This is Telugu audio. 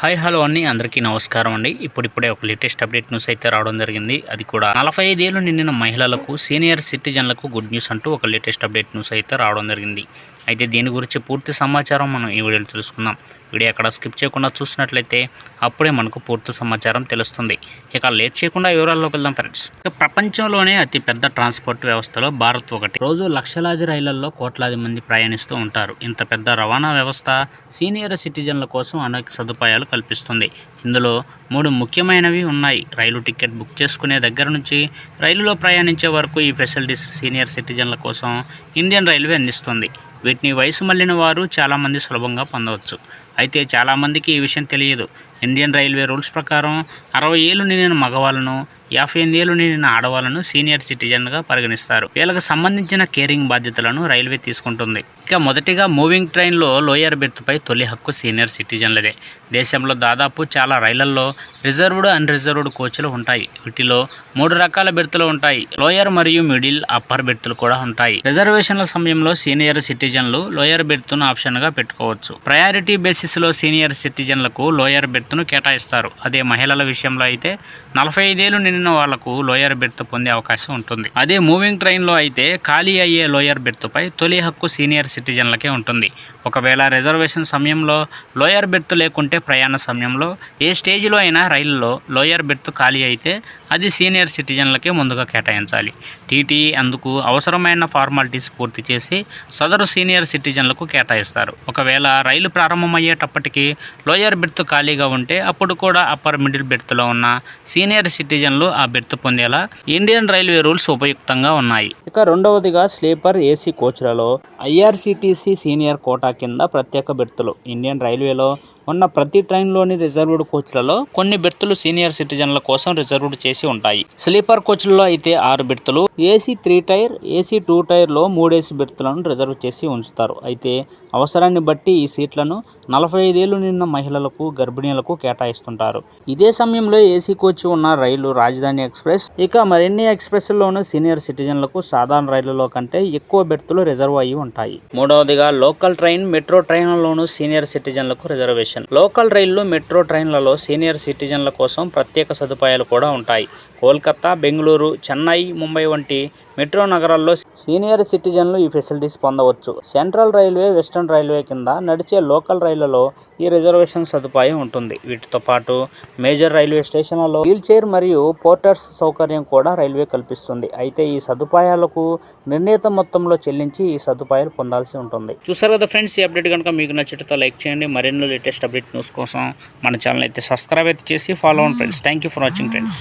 హాయ్ హలో అన్ని అందరికీ నమస్కారం అండి. ఇప్పుడిప్పుడే ఒక లేటెస్ట్ అప్డేట్ న్యూస్ అయితే రావడం జరిగింది. అది కూడా నలభై ఐదేళ్ళు నిండిన మహిళలకు సీనియర్ సిటిజన్లకు గుడ్ న్యూస్ అంటూ ఒక లేటెస్ట్ అప్డేట్ న్యూస్ అయితే రావడం జరిగింది. అయితే దీని గురించి పూర్తి సమాచారం మనం ఈ వీడియోలో తెలుసుకుందాం. వీడియో అక్కడ స్కిప్ చేయకుండా చూసినట్లయితే అప్పుడే మనకు పూర్తి సమాచారం తెలుస్తుంది. ఇక లేట్ చేయకుండా వివరాల్లోకి వెళ్దాం ఫ్రెండ్స్. ఇక ప్రపంచంలోనే అతి పెద్ద ట్రాన్స్పోర్ట్ వ్యవస్థలో భారత్ ఒకటి. రోజు లక్షలాది రైళ్ళలో కోట్లాది మంది ప్రయాణిస్తూ ఉంటారు. ఇంత పెద్ద రవాణా వ్యవస్థ సీనియర్ సిటిజన్ల కోసం అనేక సదుపాయాలు కల్పిస్తుంది. ఇందులో మూడు ముఖ్యమైనవి ఉన్నాయి. రైలు టికెట్ బుక్ చేసుకునే దగ్గర నుంచి రైలులో ప్రయాణించే వరకు ఈ ఫెసిలిటీస్ సీనియర్ సిటిజన్ల కోసం ఇండియన్ రైల్వే అందిస్తుంది. వీటిని వయసు మళ్ళిన వారు చాలామంది సులభంగా పొందవచ్చు. అయితే చాలామందికి ఈ విషయం తెలియదు. ఇండియన్ రైల్వే రూల్స్ ప్రకారం అరవై ఏళ్ళు నిండిన మగవాళ్ళను యాభై ఎనిమిది ఏళ్ళు నిండిన ఆడవాళ్ళను సీనియర్ సిటిజన్గా పరిగణిస్తారు. వీళ్ళకి సంబంధించిన కేరింగ్ బాధ్యతలను రైల్వే తీసుకుంటుంది. ఇక మొదటిగా మూవింగ్ ట్రైన్లో లోయర్ బెర్త్పై తొలి హక్కు సీనియర్ సిటిజన్లదే. దేశంలో దాదాపు చాలా రైళ్ళలో రిజర్వ్డ్ అన్ రిజర్వ్డ్ కోచ్లు ఉంటాయి. వీటిలో మూడు రకాల బెర్తులు ఉంటాయి. లోయర్ మరియు మిడిల్ అప్పర్ బెర్తులు కూడా ఉంటాయి. రిజర్వేషన్ల సమయంలో సీనియర్ సిటిజన్లు లోయర్ బెర్త్ను ఆప్షన్గా పెట్టుకోవచ్చు. ప్రయారిటీ బేసిస్లో సీనియర్ సిటిజన్లకు లోయర్ బెర్త్ను కేటాయిస్తారు. అదే మహిళల విషయంలో అయితే నలభై ఐదేళ్ళు నిండిన వాళ్ళకు లోయర్ బెర్త్ పొందే అవకాశం ఉంటుంది. అదే మూవింగ్ ట్రైన్లో అయితే ఖాళీ అయ్యే లోయర్ బెర్త్పై తొలి హక్కు సీనియర్ సిటిజన్లకే ఉంటుంది. ఒకవేళ రిజర్వేషన్ సమయంలో లోయర్ బెర్త్ లేకుంటే ప్రయాణ సమయంలో ఏ స్టేజ్లో అయినా రైల్లో లోయర్ బెర్త్ ఖాళీ అయితే అది సీనియర్ సిటిజన్లకే ముందుగా కేటాయించాలి. టీటీఈ అందుకు అవసరమైన ఫార్మాలిటీస్ పూర్తి చేసి సదరు సీనియర్ సిటిజన్లకు కేటాయిస్తారు. ఒకవేళ రైలు ప్రారంభమయ్యేటప్పటికీ లోయర్ బెర్త్ ఖాళీగా ఉంటే అప్పుడు కూడా అప్పర్ మిడిల్ బెర్త్లో ఉన్న సీనియర్ సిటిజన్లు ఆ బెర్త్ పొందేలా ఇండియన్ రైల్వే రూల్స్ ఉపయుక్తంగా ఉన్నాయి. ఇక రెండవదిగా స్లీపర్ ఏసీ కోచ్లలో ఐఆర్సిటిసి సీనియర్ కోటా కింద ప్రత్యేక బెర్తులు. ఇండియన్ రైల్వేలో ఉన్న ప్రతి ట్రైన్లోని రిజర్వ్డ్ కోచ్లలో కొన్ని బెర్తులు సీనియర్ సిటిజన్ల కోసం రిజర్వ్డ్ చేసి ఉంటాయి. స్లీపర్ కోచ్లలో అయితే ఆరు బెర్తులు AC three tier AC two టైర్లో AC బెర్తులను రిజర్వ్ చేసి ఉంచుతారు. అయితే అవసరాన్ని బట్టి ఈ సీట్లను నలభై ఐదేళ్ళు నిన్న మహిళలకు గర్భిణీలకు కేటాయిస్తుంటారు. ఇదే సమయంలో ఏసీ కోచ్ ఉన్న రైలు రాజధాని ఎక్స్ప్రెస్ ఇక మరిన్ని ఎక్స్ప్రెస్లోనూ సీనియర్ సిటిజన్లకు సాధారణ రైళ్ళలో కంటే ఎక్కువ బెర్తులు రిజర్వ్ అయ్యి ఉంటాయి. మూడవదిగా లోకల్ ట్రైన్ మెట్రో ట్రైన్లలోనూ సీనియర్ సిటిజన్లకు రిజర్వేషన్ లోకల్ రైళ్ళు మెట్రో ట్రైన్లలో సీనియర్ సిటిజన్ల కోసం ప్రత్యేక సదుపాయాలు కూడా ఉంటాయి. కోల్కతా బెంగళూరు చెన్నై ముంబై వంటి మెట్రో నగరాల్లో సీనియర్ సిటిజన్లు ఈ ఫెసిలిటీస్ పొందవచ్చు. సెంట్రల్ రైల్వే వెస్టర్న్ రైల్వే కింద నడిచే లోకల్ రైళ్ళలో ఈ రిజర్వేషన్ సదుపాయం ఉంటుంది. వీటితో పాటు మేజర్ రైల్వే స్టేషన్లలో వీల్ చైర్ మరియు పోర్టర్స్ సౌకర్యం కూడా రైల్వే కల్పిస్తుంది. అయితే ఈ సదుపాయాలకు నిర్ణీత మొత్తంలో చెల్లించి ఈ సదుపాయాలు పొందాల్సి ఉంటుంది. చూసారు కదా ఫ్రెండ్స్ ఈ అప్డేట్ కనుక మీకు నచ్చితే లైక్ చేయండి. మరిన్ని లేటెస్ట్ అప్డేట్ న్యూస్ కోసం మన ఛానల్ అయితే సబ్స్క్రైబ్ అయితే చేసి ఫాలో అవ్వండి friends. Thank you for watching friends